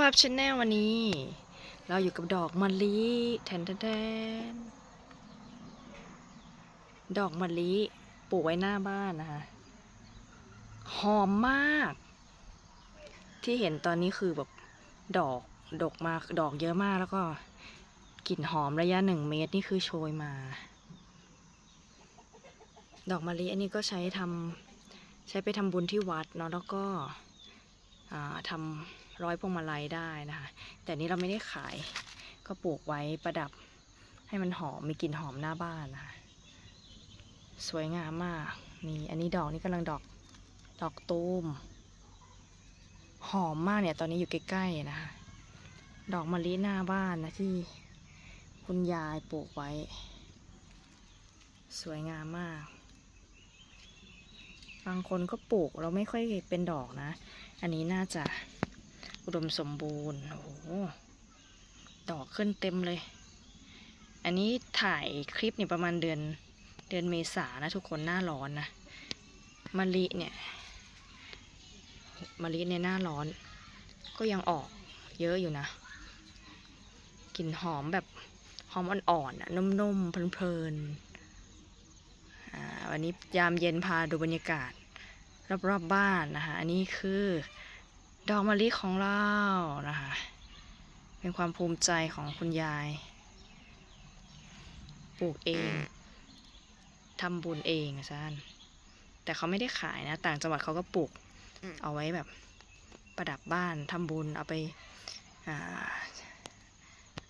ภาพชแนลวันนี้ เราอยู่กับดอกมะลิแทนแทนดอกมะลิปลูกไว้หน้าบ้านนะคะหอมมาก ที่เห็นตอนนี้คือแบบดอกดกมาดอกเยอะมากแล้วก็กลิ่นหอมระยะหนึ่งเมตรนี่คือโชยมา ดอกมะลิอันนี้ก็ใช้ทำใช้ไปทำบุญที่วัดเนาะแล้วก็ ทำร้อยพวงมาลัยได้นะคะ แต่นี้เราไม่ได้ขายก็ปลูกไว้ประดับให้มันหอมมีกลิ่นหอมหน้าบ้านนะคะสวยงามมากนี่อันนี้ดอกนี่กำลังดอกดอกตูม หอมมากเนี่ยตอนนี้อยู่ใกล้ๆนะคะดอกมะลิหน้าบ้านนะที่คุณยายปลูกไว้ สวยงามมาก บางคนก็ปลูกเราไม่ค่อยเป็นดอกนะ อันนี้น่าจะอุดมสมบูรณ์ โอ้โห ดอกขึ้นเต็มเลย อันนี้ถ่ายคลิปเนี่ยประมาณเดือนเดือนเมษานะทุกคนหน้าร้อนนะมะลิเนี่ยมะลิในหน้าร้อน ก็ยังออกเยอะอยู่นะกลิ่นหอมแบบหอมอ่อนๆนุ่มๆเพลินๆอ่าวันนี้ยามเย็นพาดูบรรยากาศ รอบๆบบ้านนะคะ อันนี้คือดอกมะลิของเรานะคะ เป็นความภูมิใจของคุณยาย ปลูกเองทำบุญเองอาจารย์แต่เขาไม่ได้ขายนะ ต่างจังหวัดเขาก็ปลูก เอาไว้แบบประดับบ้านทำบุญเอาไปอ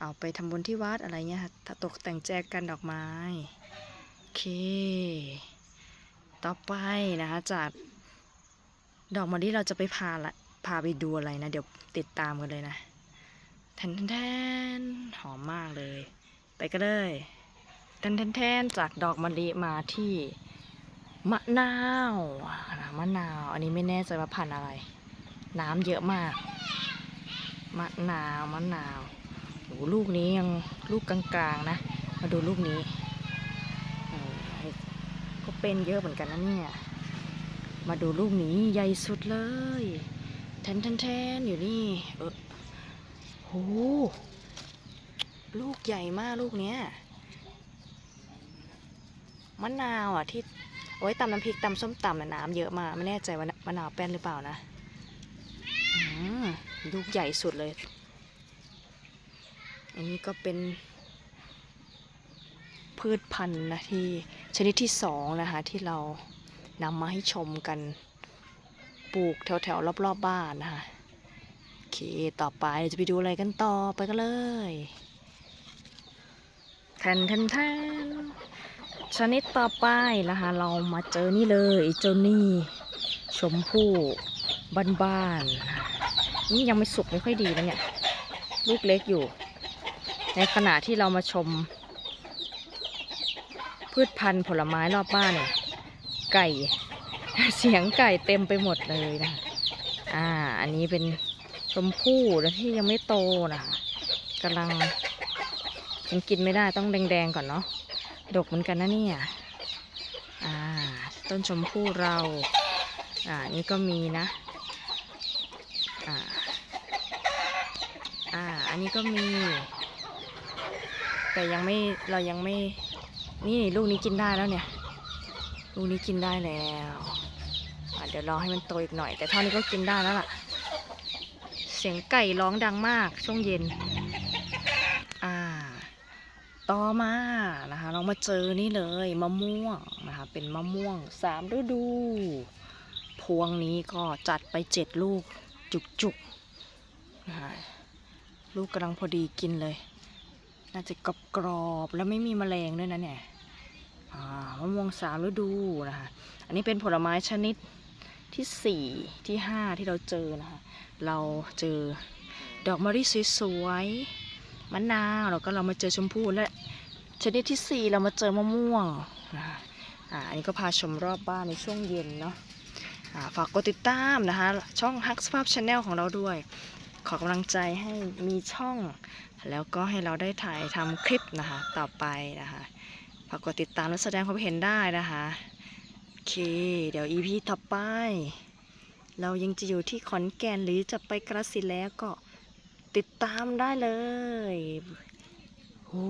เอาไปทำบุญที่วัดอะไรเงี้ยถ้าตกแต่งแจกกันดอกไม้ โอเค ต่อไปนะคะจาก ดอกมะลิเราจะไปพาละพาไปดูอะไรนะ เดี๋ยวติดตามกันเลยนะแทนแทนหอมมากเลย ไปกันเลยแทนแทนแทนจากดอกมะลิมาที่มะนาวนะมะนาว อันนี้ไม่แน่ใจว่าพันธุ์อะไร น้ำเยอะมาก มะนาวมะนาวโอ้ลูกนี้ยังลูกกลางๆนะ มาดูลูกนี้ก็เป็นเยอะเหมือนกันนะเนี่ย มาดูลูกนี้ใหญ่สุดเลยแทนแทนแทนอยู่นี่เออโหลูกใหญ่มากลูกเนี้ยมะนาวอะที่เอาไว้ตำน้ำพริกตำส้มตำน่ะน้ำเยอะมากไม่แน่ใจว่ามะนาวแป้นหรือเปล่านะลูกใหญ่สุดเลย อันนี้ก็เป็น พืชพันธุ์นะที่ชนิดที่สองนะคะที่เรา นำมาให้ชมกันปลูกแถวแถวรอบๆบบ้านนะคะโอเคต่อไปเราจะไปดูอะไรกันต่อไปกันเลยแทนแทนแทนชนิดต่อไปนะคะเรามาเจอนี่เลยเจนี่ชมพู่บ้านๆนี่ยังไม่สุกไม่ค่อยดีนะเนี่ยลูกเล็กอยู่ ในขณะที่เรามาชม พืชพันธุ์ผลไม้รอบบ้านเนี่ย ไก่ เสียงไก่เต็มไปหมดเลยนะคะอ่า อันนี้เป็นชมพู่แล้วที่ยังไม่โตนะคะกำลังยังกินไม่ได้ต้องแดงๆก่อนเนาะดกเหมือนกันนะเนี่ยอ่า ต้นชมพู่เรา อ่า นี่ก็มีนะ อ่า อ่า อันนี้ก็มี แต่ยังไม่เรายังไม่ นี่ลูกนี้กินได้แล้วเนี่ย ลูกนี้กินได้แล้วเดี๋ยวรอให้มันโตอีกหน่อย แต่เท่านี้ก็กินได้แล้วล่ะ เสียงไก่ร้องดังมากช่วงเย็น อ่า ต่อมานะคะ เรามาเจอนี่เลยมะม่วงนะคะ เป็นมะม่วงสามฤดู พวงนี้ก็จัดไปเจ็ดลูกจุกๆนะคะลูกกำลังพอดีกินเลย น่าจะกรอบๆแล้วไม่มีแมลงด้วยนะเนี่ย มะม่วงสามฤดูนะคะ อันนี้เป็นผลไม้ชนิดที่สี่ที่ห้าที่เราเจอนะคะ เราเจอดอกมะลิสวยๆมะนาวแล้วก็เรามาเจอชมพู่และชนิดที่สี่เรามาเจอมะม่วงนะคะอ่าอันนี้ก็พาชมรอบบ้านในช่วงเย็นเนาะฝากกดติดตามนะคะ ช่องฮักสภาพชาแนลของเราด้วย ขอกำลังใจให้มีช่อง แล้วก็ให้เราได้ถ่ายทำคลิปนะคะ ต่อไปนะคะ ฝากกดติดตามและแสดงความเห็นได้นะคะโอเค เดี๋ยว EP ต่อไป เรายังจะอยู่ที่ขอนแก่นหรือจะไปกระสินแล้วก็ติดตามได้เลยโอ้